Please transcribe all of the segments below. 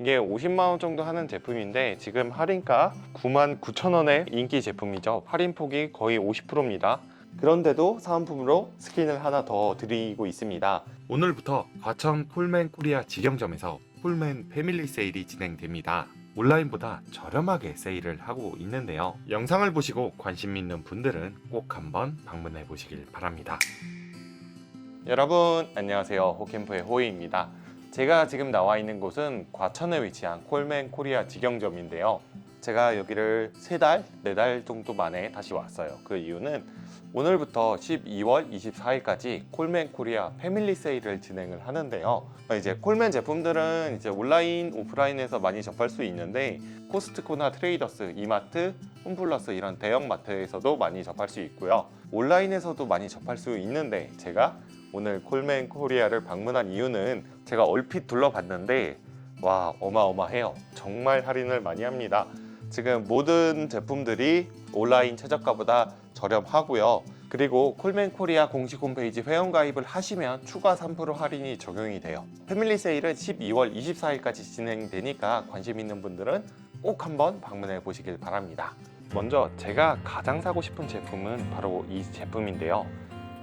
이게 50만 원 정도 하는 제품인데 지금 할인가 9만 9천 원의 인기 제품이죠. 할인 폭이 거의 50%입니다. 그런데도 사은품으로 스킨을 하나 더 드리고 있습니다. 오늘부터 과천 폴맨 코리아 직영점에서 폴맨 패밀리 세일이 진행됩니다. 온라인보다 저렴하게 세일을 하고 있는데요. 영상을 보시고 관심 있는 분들은 꼭 한번 방문해 보시길 바랍니다. 여러분 안녕하세요. 호캠프의 호이입니다. 제가 지금 나와 있는 곳은 과천에 위치한 콜맨 코리아 직영점인데요. 제가 여기를 세 달, 네달 정도 만에 다시 왔어요. 그 이유는 오늘부터 12월 24일까지 콜맨 코리아 패밀리 세일을 진행을 하는데요. 이제 콜맨 제품들은 이제 온라인, 오프라인에서 많이 접할 수 있는데 코스트코나 트레이더스, 이마트, 홈플러스 이런 대형 마트에서도 많이 접할 수 있고요. 온라인에서도 많이 접할 수 있는데 제가 오늘 콜맨 코리아를 방문한 이유는 제가 얼핏 둘러봤는데 와 어마어마해요. 정말 할인을 많이 합니다. 지금 모든 제품들이 온라인 최저가보다 저렴하고요. 그리고 콜맨 코리아 공식 홈페이지 회원 가입을 하시면 추가 3% 할인이 적용이 돼요. 패밀리 세일은 12월 24일까지 진행되니까 관심 있는 분들은 꼭 한번 방문해 보시길 바랍니다. 먼저 제가 가장 사고 싶은 제품은 바로 이 제품인데요.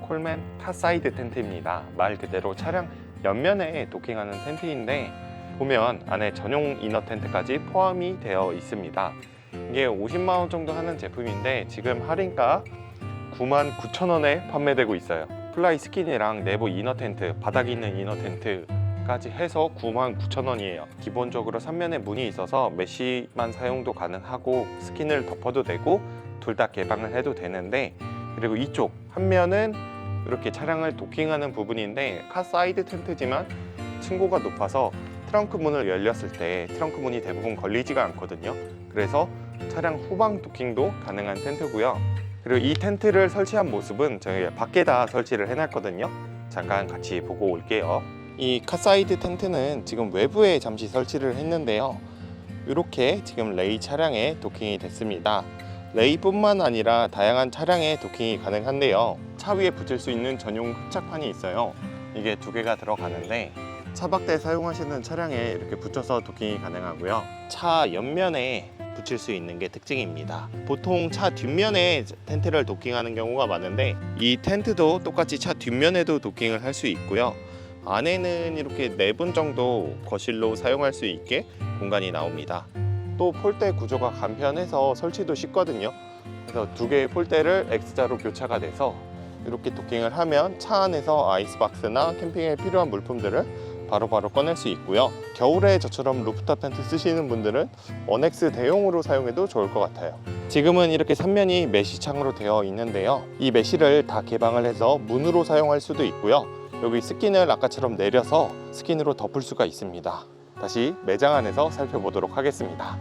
콜맨 타사이드 텐트입니다. 말 그대로 차량 옆면에 도킹하는 텐트인데 보면 안에 전용 이너 텐트까지 포함이 되어 있습니다. 이게 50만 원 정도 하는 제품인데 지금 할인가 9만 9천 원에 판매되고 있어요. 플라이 스킨이랑 내부 이너 텐트, 바닥 있는 이너 텐트 까지 해서 9만 9천 원이에요. 기본적으로 3면에 문이 있어서 메쉬만 사용도 가능하고 스킨을 덮어도 되고 둘 다 개방을 해도 되는데 그리고 이쪽 한 면은 이렇게 차량을 도킹하는 부분인데 카 사이드 텐트지만 층고가 높아서 트렁크 문을 열렸을 때 트렁크 문이 대부분 걸리지가 않거든요. 그래서 차량 후방 도킹도 가능한 텐트고요. 그리고 이 텐트를 설치한 모습은 저희 밖에다 설치를 해놨거든요. 잠깐 같이 보고 올게요. 이 카사이드 텐트는 지금 외부에 잠시 설치를 했는데요. 이렇게 지금 레이 차량에 도킹이 됐습니다. 레이뿐만 아니라 다양한 차량에 도킹이 가능한데요. 차 위에 붙일 수 있는 전용 흡착판이 있어요. 이게 두 개가 들어가는데 차박대 사용하시는 차량에 이렇게 붙여서 도킹이 가능하고요. 차 옆면에 붙일 수 있는 게 특징입니다. 보통 차 뒷면에 텐트를 도킹하는 경우가 많은데 이 텐트도 똑같이 차 뒷면에도 도킹을 할 수 있고요. 안에는 이렇게 네 분 정도 거실로 사용할 수 있게 공간이 나옵니다. 또 폴대 구조가 간편해서 설치도 쉽거든요. 그래서 두 개의 폴대를 X자로 교차가 돼서 이렇게 도킹을 하면 차 안에서 아이스박스나 캠핑에 필요한 물품들을 바로바로 꺼낼 수 있고요. 겨울에 저처럼 루프탑 텐트 쓰시는 분들은 원엑스 대용으로 사용해도 좋을 것 같아요. 지금은 이렇게 3면이 메쉬창으로 되어 있는데요. 이 메쉬를 다 개방을 해서 문으로 사용할 수도 있고요. 여기 스킨을 아까처럼 내려서 스킨으로 덮을 수가 있습니다. 다시 매장 안에서 살펴보도록 하겠습니다.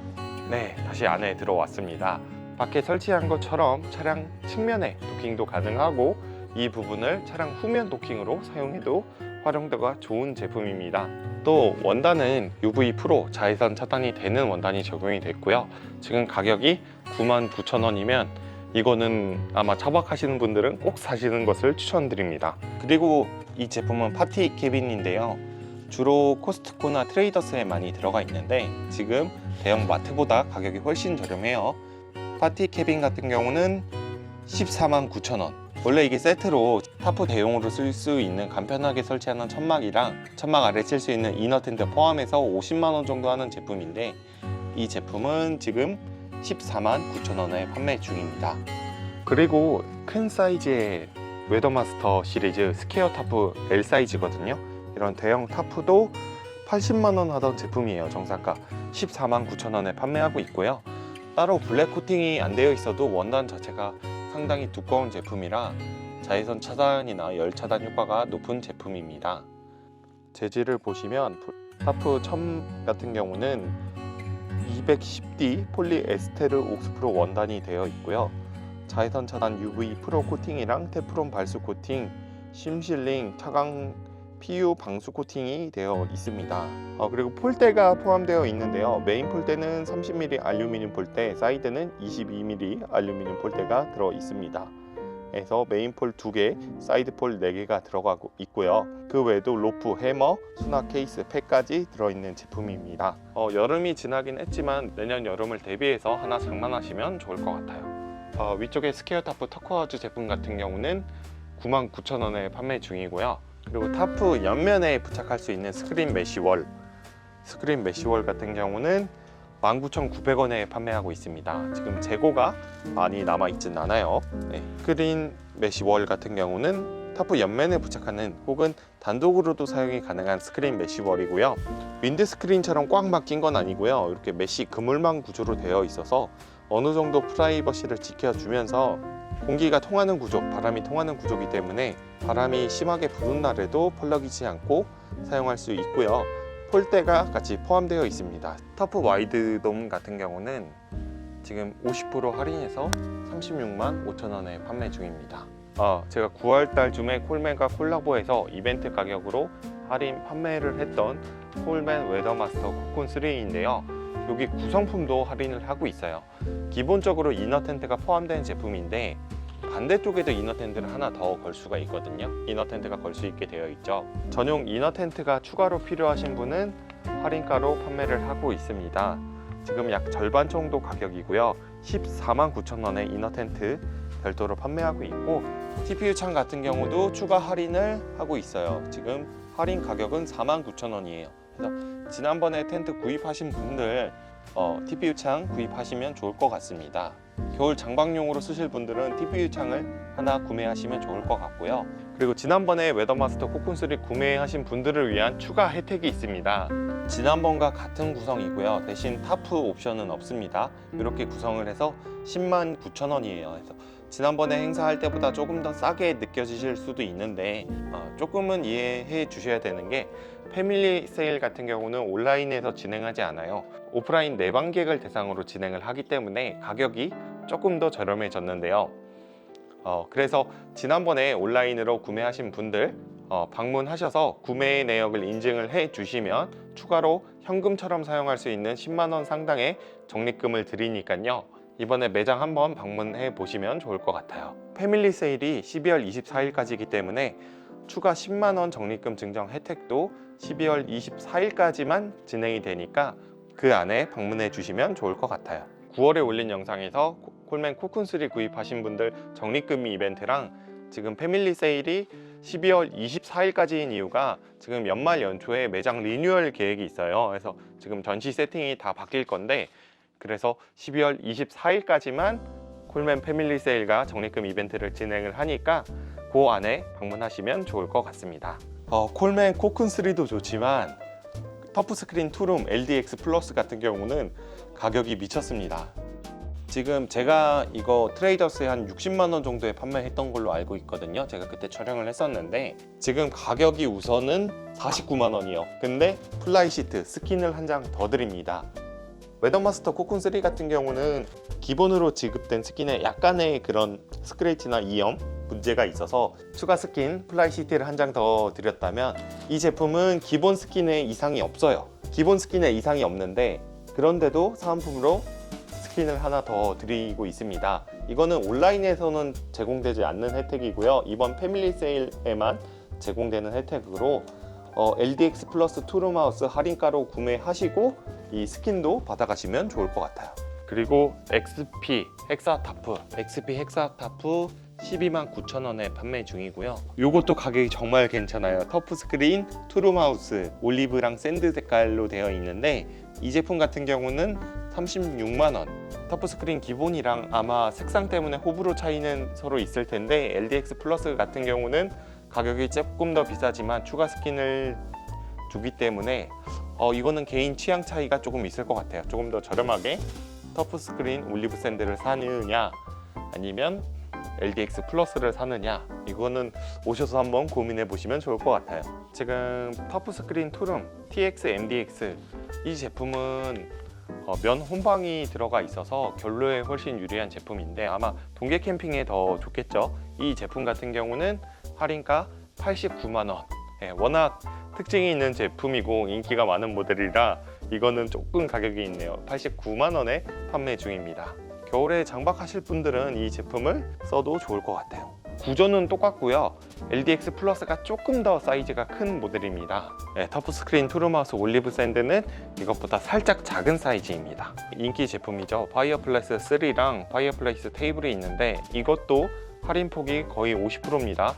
네, 다시 안에 들어왔습니다. 밖에 설치한 것처럼 차량 측면에 도킹도 가능하고 이 부분을 차량 후면 도킹으로 사용해도 활용도가 좋은 제품입니다. 또 원단은 UV 프로 자외선 차단이 되는 원단이 적용이 됐고요. 지금 가격이 99,000원이면 이거는 아마 차박하시는 분들은 꼭 사시는 것을 추천드립니다. 그리고 이 제품은 파티 캐빈인데요. 주로 코스트코나 트레이더스에 많이 들어가 있는데 지금 대형 마트보다 가격이 훨씬 저렴해요. 파티 캐빈 같은 경우는 14만 9천 원. 원래 이게 세트로 타프 대용으로 쓸 수 있는 간편하게 설치하는 천막이랑 천막 아래 칠 수 있는 이너 텐트 포함해서 50만 원 정도 하는 제품인데 이 제품은 지금 14만 9천 원에 판매 중입니다. 그리고 큰 사이즈의 웨더마스터 시리즈 스퀘어 타프 L 사이즈거든요. 이런 대형 타프도 80만 원 하던 제품이에요. 정상가 14만 9천 원에 판매하고 있고요. 따로 블랙 코팅이 안 되어 있어도 원단 자체가 상당히 두꺼운 제품이라 자외선 차단이나 열 차단 효과가 높은 제품입니다. 재질을 보시면 타프 첨 같은 경우는 210D 폴리에스테르 옥스프로 원단이 되어 있고요. 자외선 차단 UV 프로 코팅이랑 테프론 발수 코팅, 심실링, 차광 PU 방수 코팅이 되어 있습니다. 어, 그리고 폴대가 포함되어 있는데요. 메인 폴대는 30mm 알루미늄 폴대, 사이드는 22mm 알루미늄 폴대가 들어 있습니다. 구성에서 메인 폴 2개, 사이드 폴 4개가 들어가고 있고요. 그 외에도 로프, 해머, 수납 케이스, 팩까지 들어있는 제품입니다. 어, 여름이 지나긴 했지만 내년 여름을 대비해서 하나 장만하시면 좋을 것 같아요. 어, 위쪽에 스퀘어 타프 터코아즈 제품 같은 경우는 99,000원에 판매 중이고요. 그리고 타프 옆면에 부착할 수 있는 스크린 메쉬월 스크린 메쉬월 같은 경우는 19,900원에 판매하고 있습니다. 지금 재고가 많이 남아 있진 않아요. 네. 스크린 메쉬월 같은 경우는 타프 옆면에 부착하는 혹은 단독으로도 사용이 가능한 스크린 메쉬월이고요. 윈드 스크린처럼 꽉 막힌 건 아니고요. 이렇게 메쉬 그물망 구조로 되어 있어서 어느 정도 프라이버시를 지켜주면서 공기가 통하는 구조, 바람이 통하는 구조이기 때문에 바람이 심하게 부는 날에도 펄럭이지 않고 사용할 수 있고요. 폴대가 같이 포함되어 있습니다. 터프 와이드 돔 같은 경우는 지금 50% 할인해서 36만 5천 원에 판매 중입니다. 어, 제가 9월 달쯤에 콜맨과 콜라보해서 이벤트 가격으로 할인 판매를 했던 콜맨 웨더마스터 코콘 3인데요. 여기 구성품도 할인을 하고 있어요. 기본적으로 이너 텐트가 포함된 제품인데 반대쪽에도 이너 텐트를 하나 더 걸 수가 있거든요. 이너 텐트가 걸 수 있게 되어 있죠. 전용 이너 텐트가 추가로 필요하신 분은 할인가로 판매를 하고 있습니다. 지금 약 절반 정도 가격이고요. 14만 9천 원에 이너 텐트 별도로 판매하고 있고 TPU 창 같은 경우도 추가 할인을 하고 있어요. 지금 할인 가격은 4만 9천 원이에요. 그래서 지난번에 텐트 구입하신 분들 어, TPU 창 구입하시면 좋을 것 같습니다. 겨울 장박용으로 쓰실 분들은 TPU 창을 하나 구매하시면 좋을 것 같고요. 그리고 지난번에 웨더마스터 코쿤3 구매하신 분들을 위한 추가 혜택이 있습니다. 지난번과 같은 구성이고요. 대신 타프 옵션은 없습니다. 이렇게 구성을 해서 10만 9천 원이에요. 그래서 지난번에 행사할 때보다 조금 더 싸게 느껴지실 수도 있는데 어, 조금은 이해해 주셔야 되는 게 패밀리 세일 같은 경우는 온라인에서 진행하지 않아요. 오프라인 내방객을 대상으로 진행을 하기 때문에 가격이 조금 더 저렴해졌는데요. 어, 그래서 지난번에 온라인으로 구매하신 분들 어, 방문하셔서 구매 내역을 인증을 해 주시면 추가로 현금처럼 사용할 수 있는 10만 원 상당의 적립금을 드리니까요. 이번에 매장 한번 방문해 보시면 좋을 것 같아요. 패밀리 세일이 12월 24일까지이기 때문에 추가 10만 원 적립금 증정 혜택도 12월 24일까지만 진행이 되니까 그 안에 방문해 주시면 좋을 것 같아요. 9월에 올린 영상에서 콜맨 코쿤3 구입하신 분들 적립금 이벤트랑 지금 패밀리 세일이 12월 24일까지인 이유가 지금 연말 연초에 매장 리뉴얼 계획이 있어요. 그래서 지금 전시 세팅이 다 바뀔 건데 그래서 12월 24일까지만 콜맨 패밀리 세일과 적립금 이벤트를 진행을 하니까 그 안에 방문하시면 좋을 것 같습니다. 어, 콜맨 코쿤3도 좋지만 터프 스크린 투룸 LDX 플러스 같은 경우는 가격이 미쳤습니다. 지금 제가 이거 트레이더스에 한 60만 원 정도에 판매했던 걸로 알고 있거든요. 제가 그때 촬영을 했었는데 지금 가격이 우선은 49만 원이요. 근데 플라이 시트 스킨을 한 장 더 드립니다. 웨더마스터 코쿤 3 같은 경우는 기본으로 지급된 스킨에 약간의 그런 스크래치나 이염 문제가 있어서 추가 스킨 플라이 시트를 한 장 더 드렸다면 이 제품은 기본 스킨에 이상이 없어요. 기본 스킨에 이상이 없는데 그런데도 사은품으로 스킨을 하나 더 드리고 있습니다. 이거는 온라인에서는 제공되지 않는 혜택이고요. 이번 패밀리 세일에만 제공되는 혜택으로 어, LDX 플러스 투룸하우스 할인가로 구매하시고 이 스킨도 받아가시면 좋을 것 같아요. 그리고 XP 헥사타프, XP 헥사타프 12만 9천 원에 판매 중이고요. 요것도 가격이 정말 괜찮아요. 터프 스크린, 투룸하우스, 올리브랑 샌드 색깔로 되어 있는데 이 제품 같은 경우는 36만 원. 터프 스크린 기본이랑 아마 색상 때문에 호불호 차이는 서로 있을 텐데 LDX 플러스 같은 경우는 가격이 조금 더 비싸지만 추가 스킨을 주기 때문에 어, 이거는 개인 취향 차이가 조금 있을 것 같아요. 조금 더 저렴하게 터프 스크린 올리브 샌드를 사느냐 아니면 LDX 플러스를 사느냐 이거는 오셔서 한번 고민해 보시면 좋을 것 같아요. 지금 터프 스크린 투룸 TX MDX 이 제품은 어, 면 혼방이 들어가 있어서 결로에 훨씬 유리한 제품인데 아마 동계 캠핑에 더 좋겠죠. 이 제품 같은 경우는 할인가 89만 원. 예, 워낙 특징이 있는 제품이고 인기가 많은 모델이라 이거는 조금 가격이 있네요. 89만 원에 판매 중입니다. 겨울에 장박하실 분들은 이 제품을 써도 좋을 것 같아요. 구조는 똑같고요. LDX 플러스가 조금 더 사이즈가 큰 모델입니다. 네, 터프 스크린 투르마우스 올리브 샌드는 이것보다 살짝 작은 사이즈입니다. 인기 제품이죠. 파이어플레이스 3랑 파이어플레이스 테이블이 있는데 이것도 할인폭이 거의 50%입니다.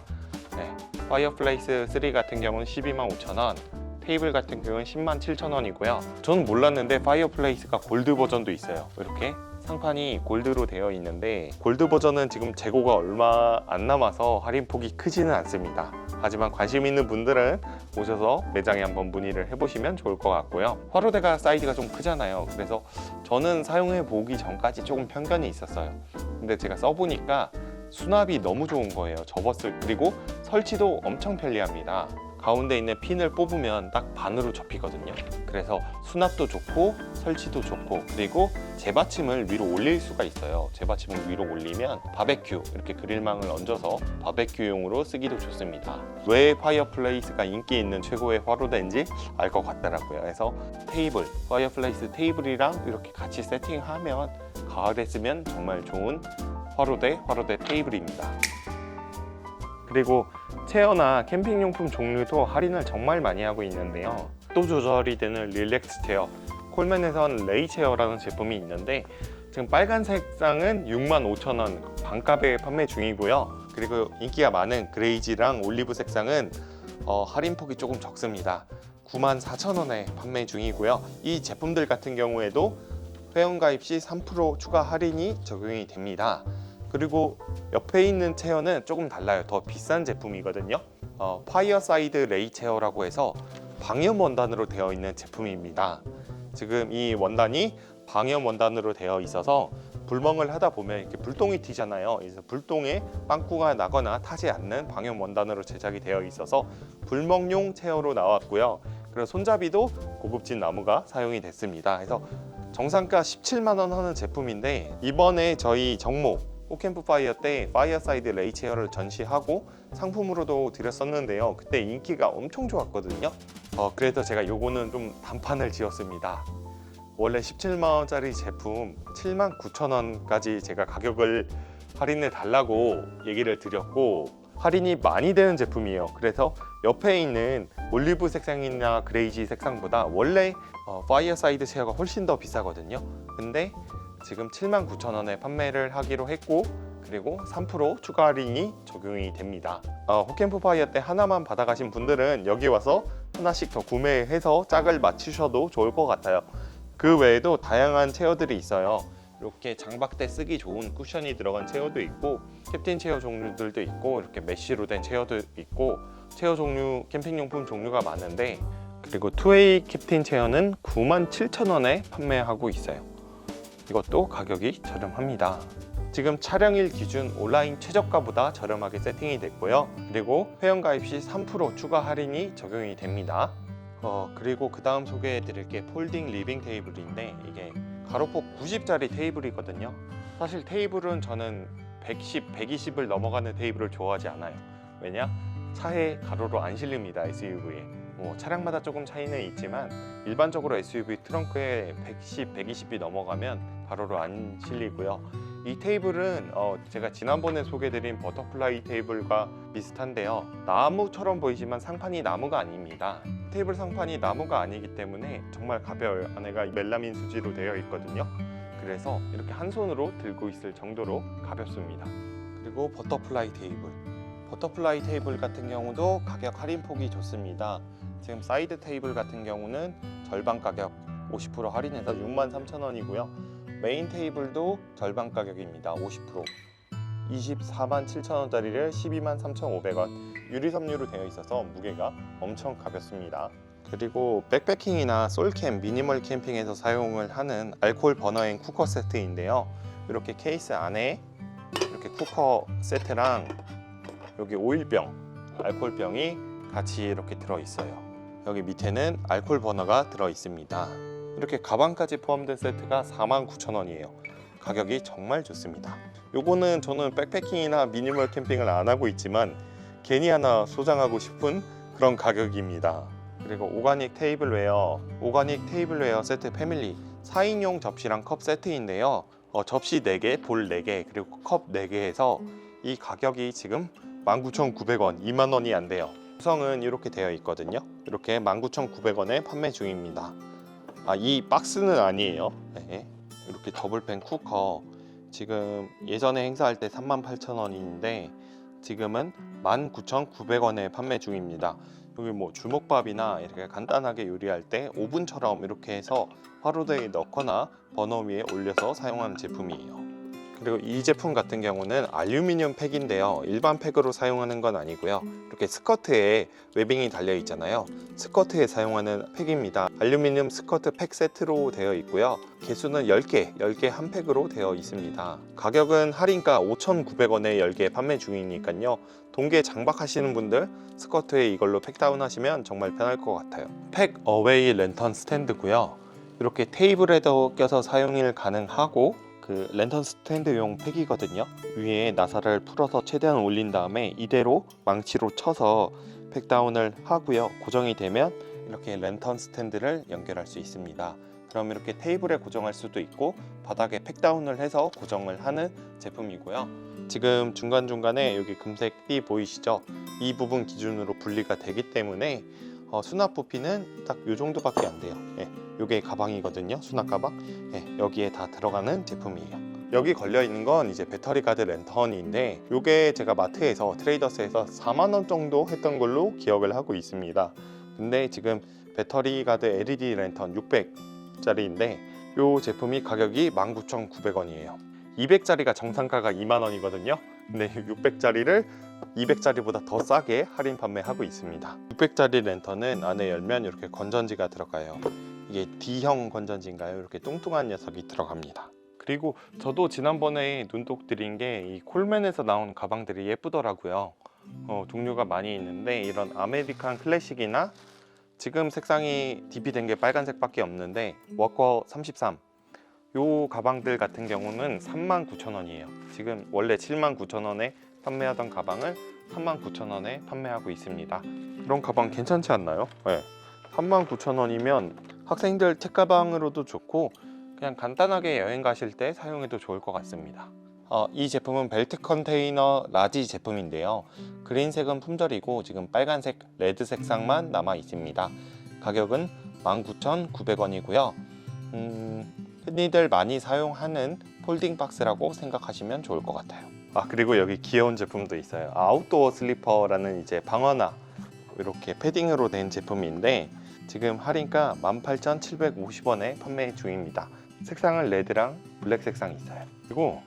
네, 파이어플레이스 3 같은 경우는 12만 5천 원, 테이블 같은 경우는 10만 7천 원이고요. 저는 몰랐는데 파이어플레이스가 골드 버전도 있어요. 이렇게 상판이 골드로 되어 있는데 골드 버전은 지금 재고가 얼마 안 남아서 할인폭이 크지는 않습니다. 하지만 관심 있는 분들은 오셔서 매장에 한번 문의를 해보시면 좋을 것 같고요. 화로대가 사이즈가 좀 크잖아요. 그래서 저는 사용해 보기 전까지 조금 편견이 있었어요. 근데 제가 써보니까 수납이 너무 좋은 거예요. 접었을 그리고 설치도 엄청 편리합니다. 가운데 있는 핀을 뽑으면 딱 반으로 접히거든요. 그래서 수납도 좋고 설치도 좋고 그리고 재받침을 위로 올릴 수가 있어요. 재받침을 위로 올리면 바베큐 이렇게 그릴망을 얹어서 바베큐용으로 쓰기도 좋습니다. 왜 파이어플레이스가 인기 있는 최고의 화로대인지 알 것 같더라고요. 그래서 테이블, 파이어플레이스 테이블이랑 이렇게 같이 세팅하면 가을에 쓰면 정말 좋은 화로대, 화로대 테이블입니다. 그리고 체어나 캠핑용품 종류도 할인을 정말 많이 하고 있는데요. 또 조절이 되는 릴렉스 체어, 콜맨에선 레이 체어라는 제품이 있는데 지금 빨간색 쌍은 65,000원 반값에 판매 중이고요. 그리고 인기가 많은 그레이지랑 올리브 색상은 어, 할인폭이 조금 적습니다. 94,000원에 판매 중이고요. 이 제품들 같은 경우에도 회원가입 시 3% 추가 할인이 적용이 됩니다. 그리고 옆에 있는 체어는 조금 달라요. 더 비싼 제품이거든요. 어, 파이어사이드 레이 체어라고 해서 방염 원단으로 되어 있는 제품입니다. 지금 이 원단이 방염 원단으로 되어 있어서 불멍을 하다 보면 이렇게 불똥이 튀잖아요. 그래서 불똥에 빵꾸가 나거나 타지 않는 방염 원단으로 제작이 되어 있어서 불멍용 체어로 나왔고요. 그리고 손잡이도 고급진 나무가 사용이 됐습니다. 그래서 정상가 17만 원 하는 제품인데 이번에 저희 정모 호캠프 파이어 때 파이어사이드 레이 체어를 전시하고 상품으로도 드렸었는데요. 그때 인기가 엄청 좋았거든요. 어, 그래서 제가 요거는 좀 단판을 지었습니다. 원래 17만 원짜리 제품 7만 9천 원까지 제가 가격을 할인해 달라고 얘기를 드렸고 할인이 많이 되는 제품이에요. 그래서 옆에 있는 올리브 색상이나 그레이지 색상보다 원래 어, 파이어사이드 체어가 훨씬 더 비싸거든요. 근데 지금 7만 9천 원에 판매를 하기로 했고 그리고 3% 추가 할인이 적용이 됩니다. 어, 호캠프 파이어 때 하나만 받아가신 분들은 여기 와서 하나씩 더 구매해서 짝을 맞추셔도 좋을 것 같아요. 그 외에도 다양한 체어들이 있어요. 이렇게 장박대 쓰기 좋은 쿠션이 들어간 체어도 있고 캡틴 체어 종류들도 있고 이렇게 메쉬로 된 체어도 있고 체어 종류 캠핑용품 종류가 많은데 그리고 투웨이 캡틴 체어는 97,000원에 판매하고 있어요. 이것도 가격이 저렴합니다. 지금 촬영일 기준 온라인 최저가보다 저렴하게 세팅이 됐고요. 그리고 회원가입 시 3% 추가 할인이 적용이 됩니다. 어, 그리고 그 다음 소개해 드릴 게 폴딩 리빙 테이블인데 이게 가로폭 90짜리 테이블이거든요. 사실 테이블은 저는 110, 120을 넘어가는 테이블을 좋아하지 않아요. 왜냐? 차에 가로로 안 실립니다. SUV에. 뭐 차량마다 조금 차이는 있지만 일반적으로 SUV 트렁크에 110, 120이 넘어가면 가로로 안 실리고요. 이 테이블은 어, 제가 지난번에 소개드린 버터플라이 테이블과 비슷한데요. 나무처럼 보이지만 상판이 나무가 아닙니다. 테이블 상판이 나무가 아니기 때문에 정말 가벼워요. 안에가 멜라민 수지로 되어 있거든요. 그래서 이렇게 한 손으로 들고 있을 정도로 가볍습니다. 그리고 버터플라이 테이블. 버터플라이 테이블 같은 경우도 가격 할인 폭이 좋습니다. 지금 사이드 테이블 같은 경우는 절반 가격 50% 할인해서 63,000원이고요. 메인 테이블도 절반 가격입니다. 50%. 24만 7천원짜리를 12만 3,500원 유리 섬유로 되어 있어서 무게가 엄청 가볍습니다. 그리고 백패킹이나 솔캠, 미니멀 캠핑에서 사용을 하는 알코올 버너앤 쿠커 세트인데요. 이렇게 케이스 안에 이렇게 쿠커 세트랑 여기 오일병, 알코올병이 같이 이렇게 들어 있어요. 여기 밑에는 알코올 버너가 들어 있습니다. 이렇게 가방까지 포함된 세트가 49,000원이에요. 가격이 정말 좋습니다. 요거는 저는 백패킹이나 미니멀 캠핑을 안 하고 있지만 괜히 하나 소장하고 싶은 그런 가격입니다. 그리고 오가닉 테이블웨어, 오가닉 테이블웨어 세트 패밀리 4인용 접시랑 컵 세트인데요. 어, 접시 4개, 볼 4개, 그리고 컵 4개에서 이 가격이 지금 19,900원, 2만 원이 안 돼요. 구성은 이렇게 되어 있거든요. 이렇게 19,900원에 판매 중입니다. 아, 이 박스는 아니에요. 네. 이렇게 더블팬 쿠커 지금 예전에 행사할 때 38,000원인데 지금은 19,900원에 판매 중입니다. 여기 뭐 주먹밥이나 이렇게 간단하게 요리할 때 오븐처럼 이렇게 해서 화로대에 넣거나 버너 위에 올려서 사용하는 제품이에요. 그리고 이 제품 같은 경우는 알루미늄 팩인데요. 일반 팩으로 사용하는 건 아니고요. 이렇게 스커트에 웨빙이 달려 있잖아요. 스커트에 사용하는 팩입니다. 알루미늄 스커트 팩 세트로 되어 있고요. 개수는 10개, 10개 한 팩으로 되어 있습니다. 가격은 할인가 5,900원에 10개 판매 중이니까요. 동계 장박하시는 분들 스커트에 이걸로 팩 다운 하시면 정말 편할 것 같아요. 팩 어웨이 랜턴 스탠드고요. 이렇게 테이블에도 껴서 사용이 가능하고 그 랜턴 스탠드용 팩이거든요. 위에 나사를 풀어서 최대한 올린 다음에 이대로 망치로 쳐서 팩다운을 하고요. 고정이 되면 이렇게 랜턴 스탠드를 연결할 수 있습니다. 그럼 이렇게 테이블에 고정할 수도 있고 바닥에 팩다운을 해서 고정을 하는 제품이고요. 지금 중간중간에 여기 금색 띠 보이시죠? 이 부분 기준으로 분리가 되기 때문에 어, 수납 부피는 딱이 정도밖에 안 돼요. 예, 이게 가방이거든요. 수납 가방. 예, 여기에 다 들어가는 제품이에요. 여기 걸려 있는 건 이제 배터리 가드 랜턴인데 이게 제가 마트에서 트레이더스에서 4만 원 정도 했던 걸로 기억을 하고 있습니다. 근데 지금 배터리 가드 LED 랜턴 600짜리인데 이 제품이 가격이 19,900원이에요. 200짜리가 정상가가 2만 원이거든요. 근데 600짜리를 200짜리보다 더 싸게 할인 판매하고 있습니다. 600짜리 랜턴은 안에 열면 이렇게 건전지가 들어가요. 이게 D형 건전지인가요? 이렇게 뚱뚱한 녀석이 들어갑니다. 그리고 저도 지난번에 눈독 들인 게 이 콜맨에서 나온 가방들이 예쁘더라고요. 어, 종류가 많이 있는데 이런 아메리칸 클래식이나 지금 색상이 DP 된게 빨간색 밖에 없는데 워커 33 요 가방들 같은 경우는 39,000원이에요. 지금 원래 79,000원에 판매하던 가방을 39,000원에 판매하고 있습니다. 이런 가방 괜찮지 않나요? 네. 39,000원이면 학생들 책가방으로도 좋고 그냥 간단하게 여행 가실 때 사용해도 좋을 것 같습니다. 어, 이 제품은 벨트 컨테이너 라지 제품인데요. 그린색은 품절이고 지금 빨간색 레드 색상만 남아 있습니다. 가격은 19,900원이고요. 음, 흔히들 많이 사용하는 폴딩 박스라고 생각하시면 좋을 것 같아요. 아 그리고 여기 귀여운 제품도 있어요. 아웃도어 슬리퍼라는 이제 방어나 이렇게 패딩으로 된 제품인데 지금 할인가 18,750원에 판매 중입니다. 색상은 레드랑 블랙 색상이 있어요. 그리고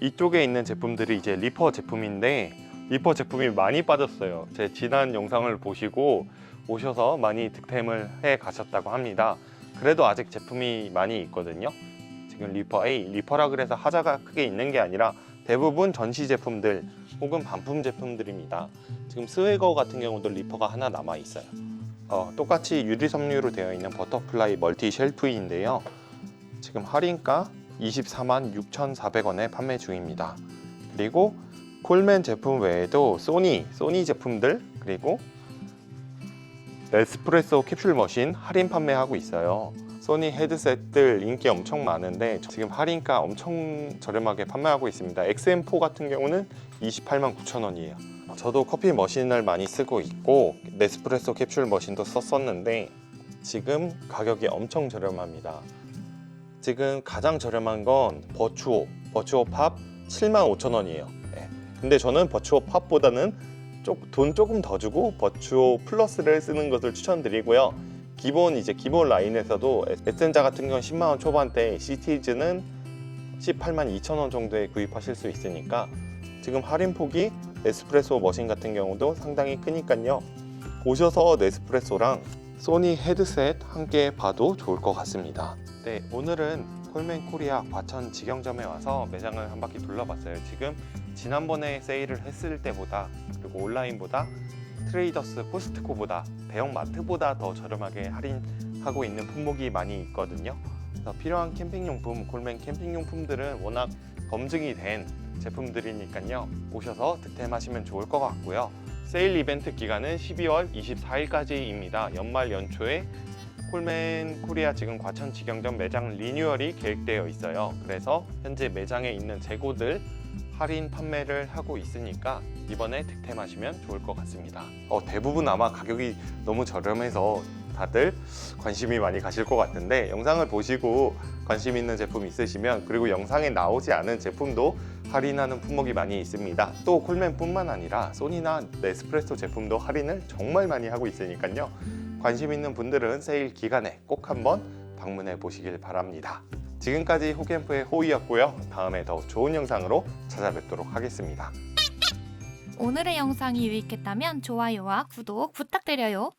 이쪽에 있는 제품들이 이제 리퍼 제품인데 리퍼 제품이 많이 빠졌어요. 제 지난 영상을 보시고 오셔서 많이 득템을 해 가셨다고 합니다. 그래도 아직 제품이 많이 있거든요. 지금 리퍼 A, 리퍼라 그래서 하자가 크게 있는 게 아니라 대부분 전시 제품들 혹은 반품 제품들입니다. 지금 스웨거 같은 경우도 리퍼가 하나 남아 있어요. 어, 똑같이 유리 섬유로 되어 있는 버터플라이 멀티 쉘프인데요. 지금 할인가 24만 6,400원에 판매 중입니다. 그리고 콜맨 제품 외에도 소니, 소니 제품들 그리고 에스프레소 캡슐 머신 할인 판매하고 있어요. 소니 헤드셋들 인기 엄청 많은데 지금 할인가 엄청 저렴하게 판매하고 있습니다. XM4 같은 경우는 28만 9천 원이에요. 저도 커피 머신을 많이 쓰고 있고 네스프레소 캡슐 머신도 썼었는데 지금 가격이 엄청 저렴합니다. 지금 가장 저렴한 건 버추오, 버추오 팝 7만 5천 원이에요. 네. 근데 저는 버추오 팝보다는 조- 돈 조금 더 주고 버추오 플러스를 쓰는 것을 추천드리고요. 기본 이제 기본 라인에서도 에센자 같은 건 10만 원 초반대, 시티즈는 18만 2천 원 정도에 구입하실 수 있으니까 지금 할인 폭이 네스프레소 머신 같은 경우도 상당히 크니까요. 오셔서 네스프레소랑 소니 헤드셋 함께 봐도 좋을 것 같습니다. 네, 오늘은 콜맨 코리아 과천 직영점에 와서 매장을 한 바퀴 둘러봤어요. 지금 지난번에 세일을 했을 때보다 그리고 온라인보다 트레이더스 코스트코보다 대형 마트보다 더 저렴하게 할인하고 있는 품목이 많이 있거든요. 필요한 캠핑용품, 콜맨 캠핑용품들은 워낙 검증이 된 제품들이니까요. 오셔서 득템하시면 좋을 것 같고요. 세일 이벤트 기간은 12월 24일까지입니다. 연말 연초에 콜맨 코리아 지금 과천 직영점 매장 리뉴얼이 계획되어 있어요. 그래서 현재 매장에 있는 재고들 할인 판매를 하고 있으니까 이번에 득템하시면 좋을 것 같습니다. 어, 대부분 아마 가격이 너무 저렴해서 다들 관심이 많이 가실 것 같은데 영상을 보시고 관심 있는 제품 있으시면 그리고 영상에 나오지 않은 제품도 할인하는 품목이 많이 있습니다. 또 콜맨뿐만 아니라 소니나 네스프레소 제품도 할인을 정말 많이 하고 있으니까요. 관심 있는 분들은 세일 기간에 꼭 한번 방문해 보시길 바랍니다. 지금까지 호캠프의 호이였고요. 다음에 더 좋은 영상으로 찾아뵙도록 하겠습니다. 오늘의 영상이 유익했다면 좋아요와 구독 부탁드려요.